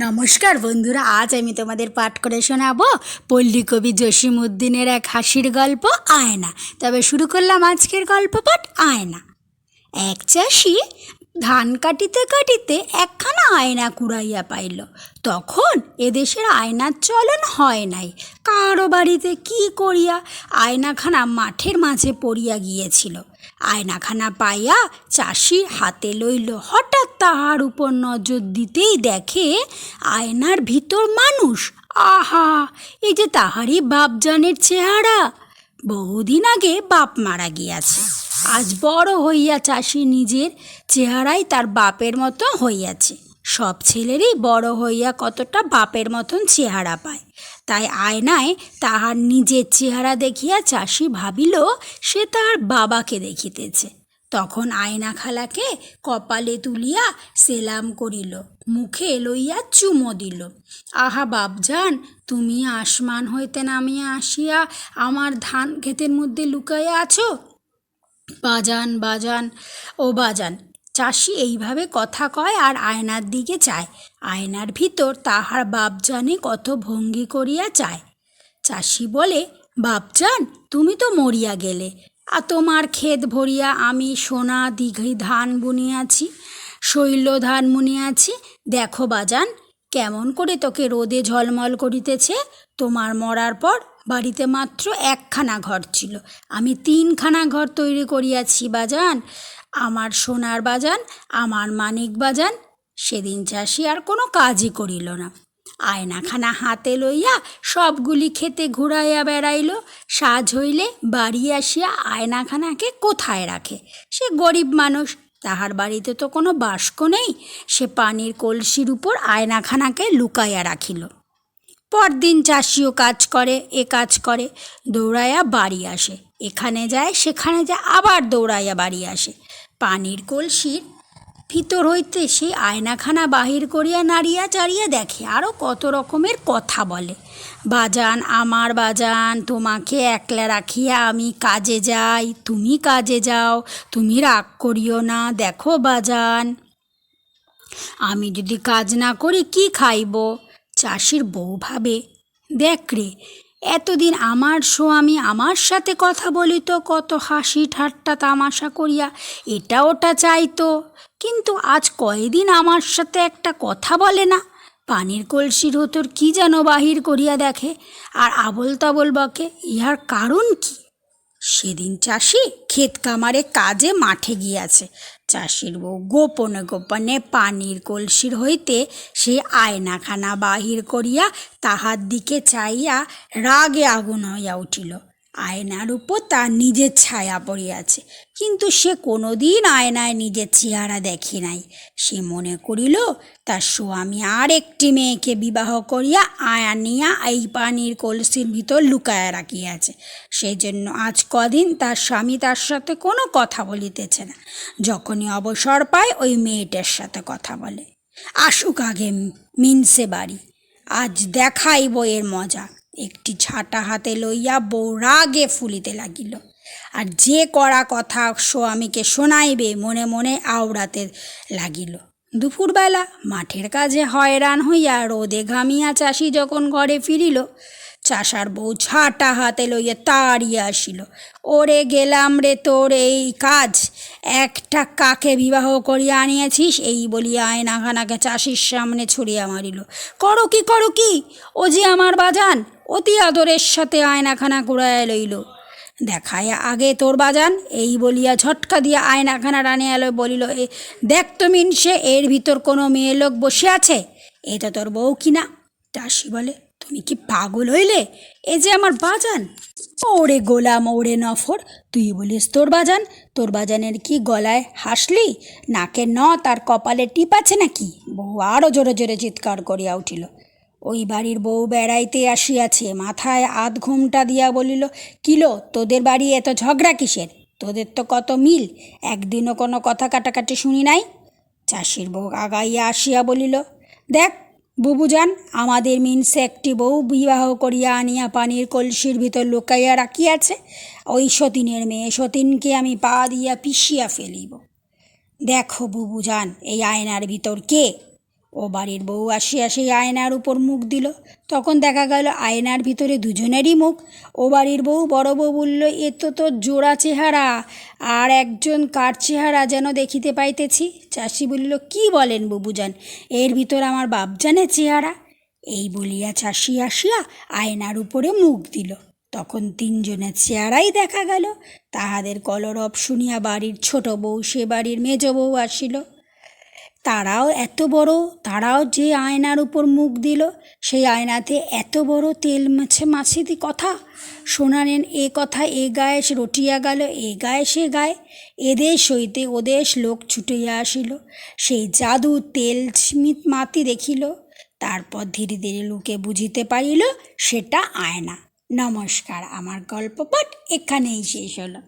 নমস্কার বন্ধুরা, আজ আমি তোমাদের পাঠ করে শোনাবো পল্লী কবি জসিমউদ্দিনের এক হাসির গল্প, আয়না। তবে শুরু করলাম আজকের গল্প পাঠ আয়না। এক চাষি ধান কাটিতে কাটিতে একখানা আয়না কুড়াইয়া পাইল। তখন এদেশের আয়নার চলন হয় নাই। কারও বাড়িতে কি করিয়া আয়নাখানা মাঠের মাঝে পড়িয়া গিয়েছিল। আয়নাখানা পাইয়া চাষি হাতে লইল। হঠাৎ তাহার উপর নজর দিতেই দেখে আয়নার ভিতর মানুষ, আহা, এই যে তাহারই বাপজানের চেহারা। বহুদিন আগে বাপ মারা গিয়াছে। আজ বড় হইয়া চাষি নিজের চেহারাই তার বাপের মতো হইয়াছে। সব ছেলেরই বড় হইয়া কতটা বাপের মতন চেহারা পায়। তাই আয়নায় তাহার নিজের চেহারা দেখিয়া চাষি ভাবিল, সে তাহার বাবাকে দেখিতেছে। তখন আয়না খালাকে কপালে তুলিয়া সেলাম করিল, মুখে লইয়া চুমো দিল, আহা বাপজান, তুমি আসমান হইতে নামিয়া আসিয়া আমার ধান ক্ষেতের মধ্যে লুকাইয়া আছো? বাজান বাজান, ও বাজান। চাষি এইভাবে কথা কয় আর আয়নার দিকে চায়। আয়নার ভিতর তাহার বাপজানে কত ভঙ্গি করিয়া চায়। চাষি বলে, বাপজান, তুমি তো মরিয়া গেলে। আর তোমার ক্ষেত ভরিয়া আমি সোনা, দিঘি, ধান বুনিয়াছি শৈল ধান বুনিয়াছি দেখো বাজান, কেমন করে তোকে রোদে ঝলমল করিতেছে। তোমার মরার পর বাড়িতে মাত্র একখানা ঘর ছিল। আমি তিনখানা ঘর তৈরি করিয়াছি বাজান। আমার সোনার বাজান, আমার মানিক বাজান, সেদিন চাষি আর কোনো কাজই করিল না। আয়নাখানা হাতে লইয়া সবগুলি খেতে ঘুরাইয়া বেড়াইল। সাজ হইলে বাড়ি আসিয়া আয়নাখানাকে কোথায় রাখে? সে গরিব মানুষ, তাহার বাড়িতে তো কোনো বাস্ক নেই। সে পানির কলসির উপর আয়নাখানাকে লুকাইয়া রাখিল। পরদিন চাষিও কাজ করে, এ কাজ করে। দৌড়াইয়া বাড়ি আসে। এখানে যায়, সেখানে যায়, আবার দৌড়াইয়া বাড়ি আসে। পানির কলসির ভিতর হইতে সে আয়নাখানা বাহির করিয়া নাড়িয়া চাড়িয়া দেখে আরও কত রকমের কথা বলে। বাজান, আমার বাজান, তোমাকে একলা রাখিয়া আমি কাজে যাই, তুমি কাজে যাও, তুমি রাগ করিও না, দেখো বাজান। আমি যদি কাজ না করি, কি খাইব? চাষির বউ ভাবে, দেখ রে, এতদিন আমার স্বামী আমার সাথে কথা বলিত, কত হাসি ঠাট্টা তামাশা করিয়া এটা ওটা চাইতো। কিন্তু আজ কয়দিন আমার সাথে একটা কথা বলে না। পানির কলসির হতর কি যেন বাহির করিয়া দেখে, আর আবল তাবল বকে, ইহার কারণ কি? সেদিন চাষি ক্ষেত কামারে কাজে মাঠে গিয়াছে। চাষির বউ গোপনে গোপনে পানির কলসির হইতে সে আয়নাখানা বাহির করিয়া তাহার দিকে চাইয়া রাগে আগুন হইয়া উঠিল। আয়নার উপর তার নিজের ছায়া পড়িয়াছে। কিন্তু সে কোনোদিন আয়নায় নিজের চেহারা দেখে নাই। সে মনে করিল, তার স্বামী আর একটি মেয়েকে বিবাহ করিয়া আয়ানিয়া এই পানির কলসির ভিতর লুকায়া রাখিয়াছে। সেই জন্য আজ কদিন তার স্বামী তার সাথে কোনো কথা বলিতেছে না। যখনই অবসর পায়, ওই মেয়েটার সাথে কথা বলে। আসুক আগে মিনসে বাড়ি। আজ দেখাই বইয়ের মজা। একটি ঝাঁটা হাতে লইয়া বউ রাগে ফুলিতে লাগিল। আর যে করা কথা স্বামীকে শোনাইবে মনে মনে আওড়াতে লাগিল। দুপুরবেলা মাঠের কাজে হয়রান হইয়া রোদে ঘামিয়া চাষি যখন ঘরে ফিরিল, চাষার বউ ঝাঁটা হাতে লইয়া তাড়িয়া আসিল। ওরে গেলাম রে তোর এই কাজ, একটা কাকে বিবাহ করিয়া আনিয়াছিস? এই বলিয়া আয়নাখানাকে চাষির সামনে ছড়িয়া মারিল। করো কি করো কি? ও যে আমার বাজান অতি আদরের সাথে আয়নাখানা কুড়াইয়া লইল। দেখায় আগে তোর বাজান, এই বলিয়া ঝটকা দিয়া আয়নাখানা রানে এলো বলিল, এ, দেখ তো মিনসে, এর ভিতর কোনো মেয়ে লোক বসে আছে? এটা তোর বউ কিনা চাষি বলে, তুমি কি পাগল হইলে? এ যে আমার বাজান। ওরে গোলাম, ওরে নফর, তুই বলিস তোর বাজান? তোর বাজানের কি গলায় হাসলি? নাকে ন তার কপালে টিপ আছে নাকি? বউ আরও জোরে জোরে চিৎকার করিয়া উঠিল। ওই বাড়ির বউ বেড়াইতে আসিয়াছে, মাথায় আধ ঘুমটা দিয়া বলিল, কিলো, তোদের বাড়ি এত ঝগড়া কিসের? তোদের তো কত মিল, একদিনও কোনো কথা কাটাকাটি শুনি নাই? চাষির বউ আগাইয়া আসিয়া বলিল, দেখ বুবুজান আমাদের মিনসে একটি বউ বিবাহ করিয়া আনিয়া পানির কলসির ভিতর লুকাইয়া রাখিয়াছে। ওই সতীনের মেয়ে সতীনকে আমি পা দিয়া পিষিয়া ফেলিব। দেখো বুবুজান এই আয়নার ভিতর কে? ও বাড়ির বউ আসিয়া সেই আয়নার উপর মুখ দিল। তখন দেখা গেল আয়নার ভিতরে দুজনেরই মুখ। ও বাড়ির বউ বড় বউ বলল, এ তো তোর জোড়া চেহারা, আর একজন কার চেহারা যেন দেখিতে পাইতেছি? চাষি বলিল, কি বলেন বুবুজান, এর ভিতর আমার বাপজানের চেহারা? এই বলিয়া চাষি আসিয়া আয়নার উপরে মুখ দিল। তখন তিনজনের চেহারাই দেখা গেল। তাহাদের কলরব শুনিয়া বাড়ির ছোট বউ, সে বাড়ির মেজ বউ আসিল। তারাও এত বড়, তারাও যে আয়নার উপর মুখ দিল, সেই আয়নাতে এত বড় তেল মাছে মাছিদি কথা। শোনালেন, এ কথা, এ গায়ে সে রটিয়া গেল, এ গায়ে সে গায়ে। এদেশ হইতে ওদেশ লোক ছুটিয়া আসিল। সেই জাদু তেল স্মিত মাতি দেখিল। তারপর ধীরে ধীরে লোকে বুঝিতে পারিল, সেটা আয়না। নমস্কার, আমার গল্প পাঠ এখানেই শেষ হলো।